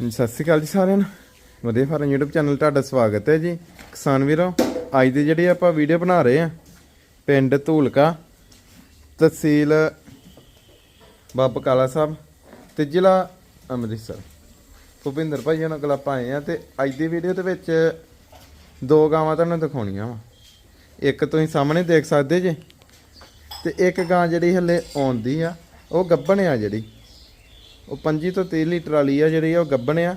ਸਤਿ ਸ਼੍ਰੀ ਅਕਾਲ ਜੀ ਸਾਰਿਆਂ ਨੂੰ। ਵਧੀਆ ਫਾਰਮ YouTube ਚੈਨਲ ਤੁਹਾਡਾ ਸਵਾਗਤ ਹੈ ਜੀ। ਕਿਸਾਨ ਵੀਰੋ, ਅੱਜ ਦੀ ਜਿਹੜੀ ਆਪਾਂ ਵੀਡੀਓ ਬਣਾ ਰਹੇ ਆ ਪਿੰਡ ਧੂਲਕਾ, ਤਹਿਸੀਲ ਬਾਬਾ ਕਾਲਾ ਸਾਹਿਬ ਤੇ ਜ਼ਿਲ੍ਹਾ ਅੰਮ੍ਰਿਤਸਰ। ਭੁਪਿੰਦਰ ਭਾਈ ਨਾਲ ਕੋਲ ਆਪਾਂ ਆਏ ਆ ਤੇ ਅੱਜ ਦੀ ਵੀਡੀਓ ਦੇ ਵਿੱਚ ਦੋ ਗਾਵਾਂ ਤੁਹਾਨੂੰ ਦਿਖਾਉਣੀਆਂ ਵਾ। ਇੱਕ ਤੁਸੀਂ ਸਾਹਮਣੇ ਦੇਖ ਸਕਦੇ ਜੇ ਤੇ ਇੱਕ ਗਾਂ ਜਿਹੜੀ ਹੱਲੇ ਆਉਂਦੀ ਆ, ਉਹ ਗੱਭਣ ਆ ਜਿਹੜੀ। ਉਹ 25 ਤੋਂ 30 ਲੀਟਰ ਵਾਲੀ ਆ ਜਿਹੜੀ ਆ ਉਹ ਗੱਭਣ ਆ।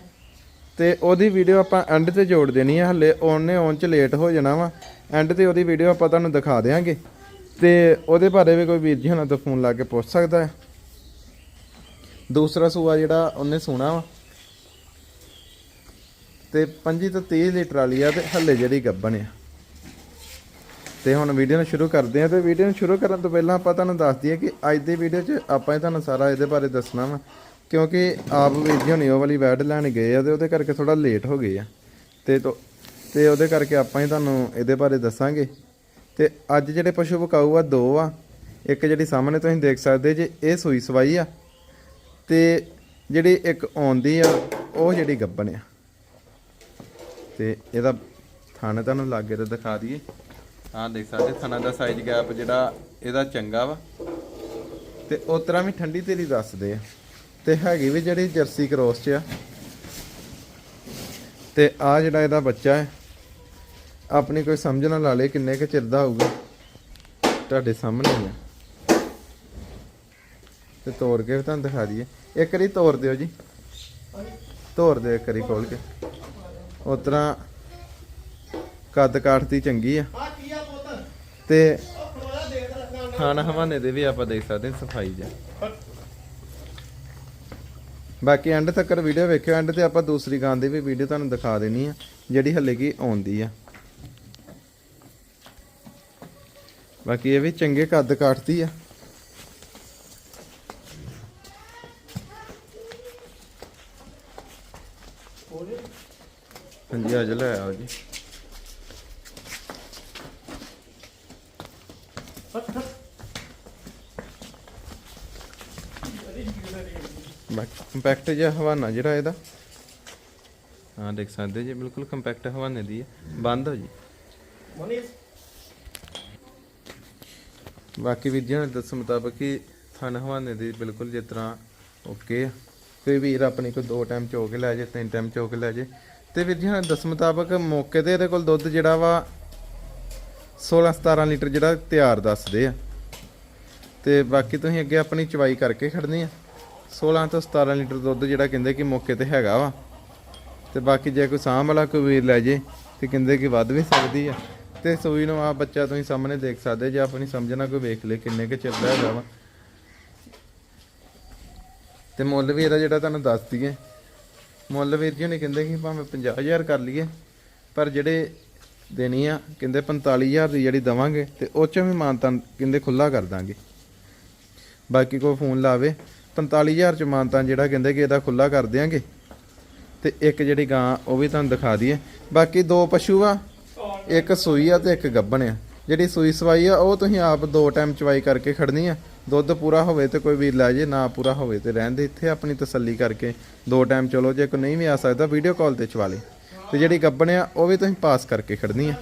ਤੇ ਉਹਦੀ ਵੀਡੀਓ ਆਪਾਂ ਐਂਡ ਤੇ ਜੋੜ ਦੇਣੀ ਆ, ਹੱਲੇ ਉਹਨੇ ਆਉਣ ਚ ਲੇਟ ਹੋ ਜਾਣਾ ਵਾ। ਐਂਡ ਤੇ ਉਹਦੀ ਵੀਡੀਓ ਆਪਾਂ ਤੁਹਾਨੂੰ ਦਿਖਾ ਦੇਵਾਂਗੇ ਤੇ ਉਹਦੇ ਬਾਰੇ ਵੀ ਕੋਈ ਵੀਰ ਜੀ ਹੁਣਾਂ ਤੋਂ ਫੋਨ ਲਾ ਕੇ ਪੁੱਛ ਸਕਦਾ ਹੈ। ਦੂਸਰਾ ਸੂਆ ਜਿਹੜਾ ਉਹਨੇ ਸੁਣਾ ਵਾ। ਤੇ 25 ਤੋਂ 30 ਲੀਟਰ ਵਾਲੀ ਆ ਤੇ ਹੱਲੇ ਜਿਹੜੀ ਗੱਭਣ ਆ। ਤੇ ਹੁਣ ਵੀਡੀਓ ਨੂੰ ਸ਼ੁਰੂ ਕਰਦੇ ਹਾਂ ਤੇ ਵੀਡੀਓ ਨੂੰ ਸ਼ੁਰੂ ਕਰਨ ਤੋਂ ਪਹਿਲਾਂ ਆਪਾਂ ਤੁਹਾਨੂੰ ਦੱਸ ਦਈਏ ਕਿ ਅੱਜ ਦੀ ਵੀਡੀਓ 'ਚ ਆਪਾਂ ਹੀ ਤੁਹਾਨੂੰ ਸਾਰਾ ਇਹਦੇ ਬਾਰੇ ਦੱਸਣਾ ਵਾ। ਕਿਉਂਕਿ ਆਪ ਵੀਰ ਜੀ ਹੁਣੀ ਉਹ ਵਾਲੀ ਵੈਡ ਲੈਣ ਗਏ ਆ ਤੇ ਉਹਦੇ ਕਰਕੇ ਥੋੜਾ ਲੇਟ ਹੋ ਗਏ ਆ। ਤੇ ਤੋ ਤੇ ਉਹਦੇ ਕਰਕੇ ਆਪਾਂ ਹੀ ਤੁਹਾਨੂੰ ਇਹਦੇ ਬਾਰੇ ਦੱਸਾਂਗੇ। ਤੇ ਅੱਜ ਜਿਹੜੇ ਪਸ਼ੂ ਵਿਕਾਊ ਆ, ਦੋ ਆ। ਇੱਕ ਜਿਹੜੀ ਸਾਹਮਣੇ ਤੁਸੀਂ ਦੇਖ ਸਕਦੇ ਜੇ, ਇਹ ਸੂਈ ਸਵਾਈ ਆ। ਤੇ ਜਿਹੜੀ ਇੱਕ ਆਉਂਦੀ ਆ, ਉਹ ਜਿਹੜੀ ਗੱਬਣ ਆ। ਤੇ ਇਹਦਾ ਥਣ ਤੁਹਾਨੂੰ ਲਾਗੇ ਤੇ ਦਿਖਾ ਦਈਏ। ਆਹ ਦੇਖ ਸਕਦੇ ਥਾਣਾ ਦਾ ਸਾਈਜ਼ ਗੈਪ ਜਿਹੜਾ, ਇਹਦਾ ਚੰਗਾ ਵਾ। ਤੇ ਉਸ ਤਰ੍ਹਾਂ ਵੀ ਠੰਡੀ ਤੇਰੀ ਦੱਸਦੇ ਆ। ਤੇ ਹੈਗੀ ਵੀ ਜਿਹੜੀ ਜਰਸੀ ਕ੍ਰੋਸ ਚ ਆ। ਤੇ ਆ ਜਿਹੜਾ ਇਹਦਾ ਬੱਚਾ ਹੈ, ਆਪਣੀ ਕੋਈ ਸਮਝ ਨਾ ਲਾ ਲੇ ਕਿੰਨੇ ਕੁ ਚਿਰ ਦਾ ਹੋਊਗਾ। ਤੁਹਾਡੇ ਸਾਹਮਣੇ ਹੀ ਆ। ਤੇ ਤੋੜ ਕੇ ਵੀ ਤੁਹਾਨੂੰ ਦਿਖਾ ਦਈਏ। ਇੱਕ ਵਾਰੀ ਤੋੜ ਦਿਓ ਜੀ। ਤੋੜ ਦਿਓ ਇੱਕ ਵਾਰੀ ਖੋਲ ਕੇ। ਉਸ ਤਰ੍ਹਾਂ ਕੱਦ ਕਾਠ ਦੀ ਚੰਗੀ ਆ। ਤੇ ਖਾਣਾ ਹਵਾਨੇ ਦੇ ਵੀ ਆਪਾਂ ਦੇਖ ਸਕਦੇ ਸਫ਼ਾਈ ਜਾ ਬਾਕੀ ਐਂਡ ਤੱਕ ਵੀਡੀਓ ਵੇਖਿਓ ਐਂਡ ਤੇ ਆਪਾਂ ਦੂਸਰੀ ਗਾਂ ਦੀ ਵੀ ਵੀਡੀਓ ਤੁਹਾਨੂੰ ਦਿਖਾ ਦੇਣੀ ਆ, ਜਿਹੜੀ ਹੱਲੇ ਕੀ ਆਉਂਦੀ ਆ। ਬਾਕੀ ਇਹ ਵੀ ਚੰਗੇ ਕੱਦ ਕਾਠਦੀ ਆ। ਹਾਂਜੀ, ਅੱਜ ਲੈ ਆਓ ਜੀ। ਬਾਕੀ ਕੰਪੈਕਟ ਜਿਹਾ ਹਵਾਨਾ ਜਿਹੜਾ ਇਹਦਾ। ਹਾਂ, ਦੇਖ ਸਕਦੇ ਜੀ, ਬਿਲਕੁਲ ਕੰਪੈਕਟ ਹਵਾਨੇ ਦੀ ਹੈ। ਬੰਦ ਹੋ ਜੀ। ਬਾਕੀ ਵੀਰ ਜੀ ਨੇ ਦੱਸ ਮੁਤਾਬਕ ਕਿ ਥਣ ਹਵਾਨੇ ਦੀ ਬਿਲਕੁਲ ਜਿਸ ਤਰ੍ਹਾਂ ਓਕੇ ਆ। ਕੋਈ ਵੀਰ ਆਪਣੀ ਕੋਈ ਦੋ ਟਾਈਮ ਚੋ ਕੇ ਲੈ ਜੇ, ਤਿੰਨ ਟਾਈਮ ਚੋ ਕੇ ਲੈ ਜੇ। ਤੇ ਵੀਰ ਜੀ ਹਾਂ ਦੱਸ ਮੁਤਾਬਕ ਮੌਕੇ ਤੇ ਇਹਦੇ ਕੋਲ ਦੁੱਧ ਜਿਹੜਾ ਵਾ 16 17 ਲੀਟਰ ਜਿਹੜਾ ਤਿਆਰ ਦੱਸਦੇ ਆ। ਤੇ ਬਾਕੀ ਤੁਸੀਂ ਅੱਗੇ ਆਪਣੀ ਚਵਾਈ ਕਰਕੇ ਖੜਨੀ ਆ। 16 ਤੋਂ 17 ਲੀਟਰ ਦੁੱਧ ਜਿਹੜਾ ਕਹਿੰਦੇ ਕਿ ਮੌਕੇ ਤੇ ਹੈਗਾ ਵਾ। ਤੇ ਬਾਕੀ ਜੇ ਕੋਈ ਸਾਂਭ ਵਾਲਾ ਕੋਈ ਵੀਰ ਲੈ ਜੇ, ਤੇ ਕਹਿੰਦੇ ਕਿ ਵੱਧ ਵੀ ਸਕਦੀ ਆ। ਤੇ ਸੂਈ ਨੂੰ ਆ ਬੱਚਾ ਤੁਸੀਂ ਸਾਹਮਣੇ ਦੇਖ ਸਕਦੇ, ਜੇ ਆਪਣੀ ਸਮਝਣਾ ਕੋਈ ਵੇਖ ਲੇ ਕਿੰਨੇ ਕੁ ਚਿਰ ਦਾ ਹੈਗਾ ਵਾ। ਤੇ ਮੁੱਲ ਵੀ ਇਹਦਾ ਜਿਹੜਾ ਤੁਹਾਨੂੰ ਦੱਸ ਦਈਏ। ਮੁੱਲ ਵੀਰ ਜੀ ਨੇ ਕਹਿੰਦੇ ਕਿ ਭਾਵੇਂ 50000 ਕਰ ਲਈਏ, ਪਰ ਜਿਹੜੇ ਦੇਣੀ ਆ, ਕਹਿੰਦੇ 45000 ਦੀ ਜਿਹੜੀ ਦਵਾਂਗੇ, ਤੇ ਉਹ ਚੋਂ ਵੀ ਮਾਨਤਾ ਕਹਿੰਦੇ ਖੁੱਲਾ ਕਰ ਦਾਂਗੇ। ਬਾਕੀ ਕੋਈ ਫੋਨ ਲਾਵੇ 45000 ਚ ਮਾਨਤਾ ਜਿਹੜਾ ਕਹਿੰਦੇ ਕਿ ਇਹਦਾ ਖੁੱਲਾ ਕਰ ਦਿਆਂਗੇ। ਤੇ ਇੱਕ ਜਿਹੜੀ ਗਾਂ, ਉਹ ਵੀ ਤੁਹਾਨੂੰ ਦਿਖਾ ਦਈਏ। ਬਾਕੀ ਦੋ ਪਸ਼ੂ ਆ, ਇੱਕ ਸੂਈ ਆ ਤੇ ਇੱਕ ਗੱਬਣ ਆ। ਜਿਹੜੀ ਸੂਈ ਸਵਾਈ ਆ, ਉਹ ਤੁਸੀਂ ਆਪ ਦੋ ਟਾਈਮ ਚਵਾਈ ਕਰਕੇ ਖੜਨੀ ਆ। ਦੁੱਧ ਪੂਰਾ ਹੋਵੇ ਤੇ ਕੋਈ ਵੀਰ ਲੈ ਜੇ, ਨਾ ਪੂਰਾ ਹੋਵੇ ਤੇ ਰਹਿਣ ਦੇ। ਇੱਥੇ ਆਪਣੀ ਤਸੱਲੀ ਕਰਕੇ ਦੋ ਟਾਈਮ ਚਲੋ। ਜੇ ਕੋਈ ਨਹੀਂ ਵੀ ਆ ਸਕਦਾ, ਵੀਡੀਓ ਕਾਲ ਤੇ ਚਵਾ ਲੇ ਤੇ ਜਿਹੜੀ ਗੱਬਣ ਆ, ਉਹ ਵੀ ਤੁਸੀਂ ਪਾਸ ਕਰਕੇ ਖੜਨੀ ਆ।